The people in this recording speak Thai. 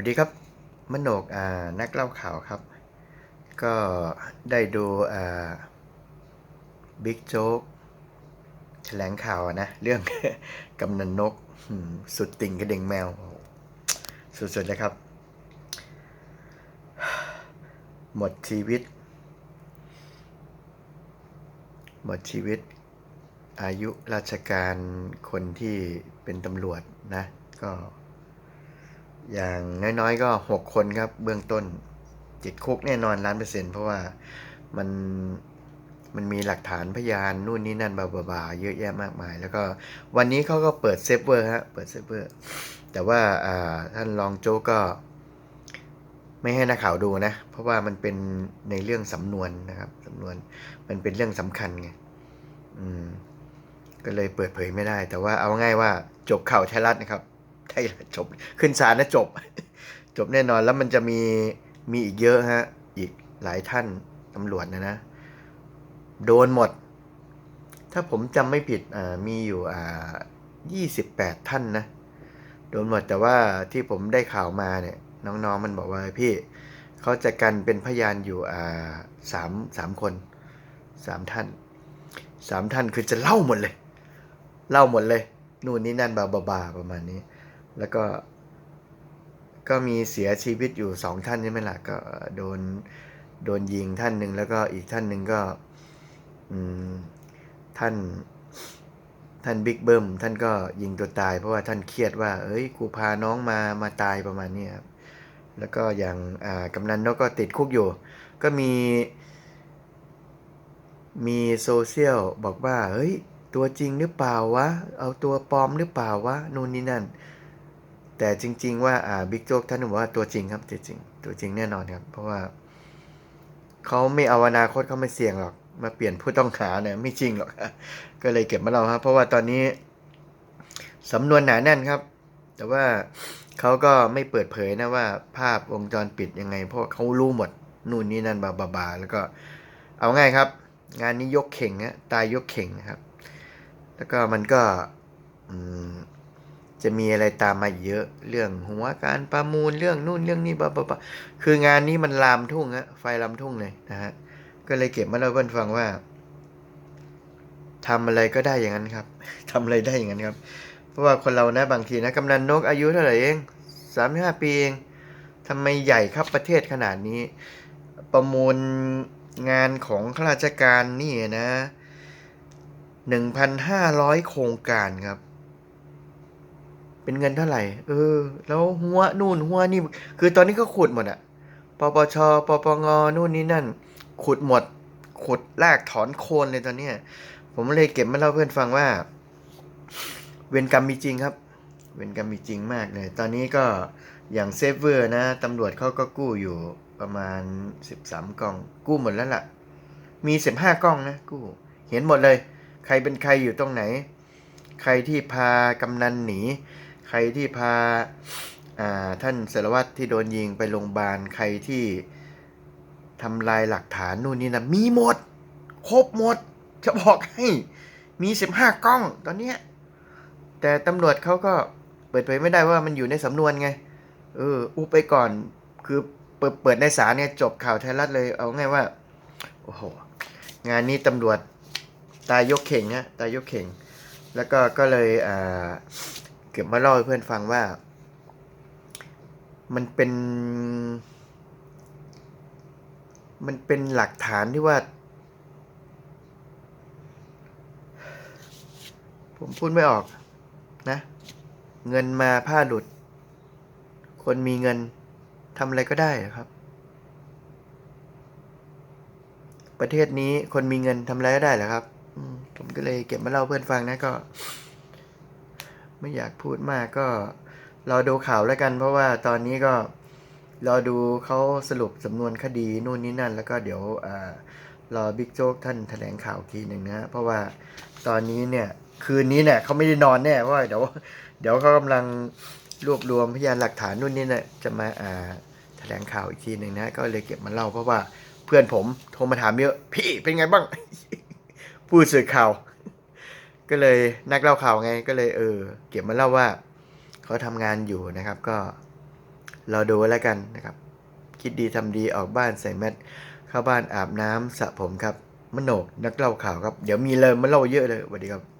วัสดีครับมโนกนักเล่าข่าวครับ ก็ได้ดูบิ๊กโจ๊กแถลงข่าวนะ เรื่องกำนันนกสุดติ่งกระเด็งแมว สุดๆเลยครับ หมดชีวิต หมดชีวิต อายุราชการคนที่เป็นตำรวจนะ ก็ อย่างน้อยๆ ก็หกคนครับ เบื้องต้นติดคุกแน่นอนล้านเปอร์เซ็นต์เพราะว่ามันมันมีหลักฐานพยานนู่นนี่นั่นบาบาบาเยอะแยะมากมาย แล้วก็วันนี้เขาก็เปิดเซฟเวอร์ฮะเปิดเซฟเวอร์แต่ว่าท่านรองโจก็ ไม่ให้นักข่าวดูนะ เพราะว่ามันเป็นในเรื่องสำนวนนะครับสำนวนมันเป็นเรื่องสำคัญไงอืมก็เลยเปิดเผยไม่ได้ แต่ว่าเอาง่ายว่าจบข่าวไทยรัฐนะครับ จบขึ้นศาลนะจบ จบแน่นอนแล้วมันจะมีมีอีกเยอะฮะ อีกหลายท่านตำรวจนะนะ โดนหมด ถ้าผมจำไม่ผิดอ่ามีอยู่อ่ายี่สิบแปดท่านนะ โดนหมดแต่ว่าที่ผมได้ข่าวมาเนี่ย น้องๆมันบอกว่าพี่เขาจะกันเป็นพยานอยู่อ่าสามสามคนสามท่านสามท่านคือจะเล่าหมดเลย เล่าหมดเลย นู่นนี่นั่นบาบาบาประมาณนี้ แล้วก็ก็มีเสียชีวิตอยู่สองท่านใช่ไหมล่ะก็โดนโดนยิงท่านหนึ่งแล้วก็อีกท่านหนึ่งก็ท่านท่านบิ๊กเบิ้มท่านก็ยิงตัวตาย เพราะว่าท่านเครียดว่า เอ้ยกูพาน้องมามาตายประมาณนี้ครับแล้วก็อย่างอ่ากำนันนกก็ติดคุกอยู่ ก็มี มีโซเชียลบอกว่า เฮ้ย ตัวจริงหรือเปล่าวะ เอาตัวปลอมหรือเปล่าวะนู่นนี่นั่น แต่จริง ๆ ว่าบิ๊กโจ๊กท่านบอกว่าตัวจริงครับตัวจริง ตัวจริงแน่นอนครับ เพราะว่าเขาไม่เอาอนาคตเขาไม่เสี่ยงหรอก มาเปลี่ยนผู้ต้องหาเนี่ยไม่จริงหรอกก็เลยเก็บมาเราครับ เพราะว่าตอนนี้สำนวนหนาแน่นครับ แต่ว่าเขาก็ไม่เปิดเผยนะว่า ภาพวงจรปิดยังไง เพราะเขารู้หมดนู่นนี่นั่นบาบาบาแล้วก็เอาง่ายครับ งานนี้ยกเข่งนะตายยกเข่งนะครับ แล้วก็มันก็ อืม จะมีอะไรตามมาเยอะเรื่องหัวการประมูลเรื่องนู่นเรื่องนี้บาบาบาคืองานนี้มันลามทุ่งฮะไฟลามทุ่งเลยนะฮะก็เลยเก็บมาเล่าเพื่อนฟังว่าทำอะไรก็ได้อย่างนั้นครับทำอะไรได้อย่างนั้นครับ เพราะว่าคนเรานะบางทีนะกำนันนกอายุเท่าไหร่เองสามห้าปีเองทำไมใหญ่ครับประเทศขนาดนี้ ประมูลงานของข้าราชการนี่นะหนึ่งพันห้าร้อยโครงการครับ เป็นเงินเท่าไหร่ เออ แล้วหัวนู่นหัวนี่ คือตอนนี้ก็ขุดหมดอะปปช ปปง นู่นนี่นั่น ขุดหมด ขุดลากถอนโคนเลยตอนเนี้ย ผมเลยเก็บมาเล่าเพื่อนฟังว่า เวรกรรมมีจริงครับ เวรกรรมมีจริงมากเลย ตอนนี้ก็อย่างเซฟเวอร์นะตำรวจเขาก็กู้อยู่ประมาณ 13 กล่อง กู้หมดแล้วล่ะ มี 15 กล้องนะกู้ เห็นหมดเลย ใครเป็นใครอยู่ตรงไหน ใครที่พากำนันหนี ใครที่พาท่านสารวัตรที่โดนยิงไปโรงพยาบาลใครที่ทำลายหลักฐานนู่นนี่นะมีหมด ครบหมด จะบอกให้มี15กล้องตอนเนี้ยแต่ตำรวจเขาก็เปิดเผยไม่ได้ว่ามันอยู่ในสำนวนไง เอออุบไปก่อนคือเปิดเปิดในศาลเนี่ยจบข่าวไทยรัฐเลยเอาไงว่า โอ้โห งานนี้ตำรวจตายยกเข่งนะตายยกเข่ง แล้วก็ก็เลยอ่า เก็บมาเล่าให้เพื่อนฟังว่า มันเป็น มันเป็นหลักฐานที่ว่า ผมพูดไม่ออกนะ เงินมาผ้าหลุด คนมีเงินทำอะไรก็ได้อครับ ประเทศนี้คนมีเงินทำอะไรก็ได้เหรอครับผมก็เลยเก็บมาเล่าเพื่อนฟังนะก็ ไม่อยากพูดมากก็รอดูข่าวแล้วกัน เพราะว่าตอนนี้ก็รอดูเขาสรุปสำนวนคดีนู่นนี่นั่น แล้วก็เดี๋ยวรอบิ๊กโจ๊กท่านแถลงข่าวทีหนึ่งนะเพราะว่าตอนนี้เนี่ยคืนนี้เนี่ยเขาไม่ได้นอนแน่เพราะว่าเดี๋ยวเดี๋ยวเขากำลังรวบรวมพยานหลักฐานนู่นนี่เนี่ยจะมาอ่าแถลงข่าวอีกทีหนึ่งนะ ก็เลยเก็บมาเล่าเพราะว่าเพื่อนผมโทรมาถามเยอะ พี่เป็นไงบ้าง ผู้สื่อข่าว ก็เลยนักเล่าข่าวไงก็เลยเออ เก็บมาเล่าว่าเขาทำงานอยู่นะครับ ก็รอดูแล้วกันนะครับ คิดดีทำดีออกบ้านใส่แมสเข้าบ้านอาบน้ำสระผมครับมโนกนักเล่าข่าวครับ เดี๋ยวมีเลยมาเล่าเยอะเลยสวัสดีครับ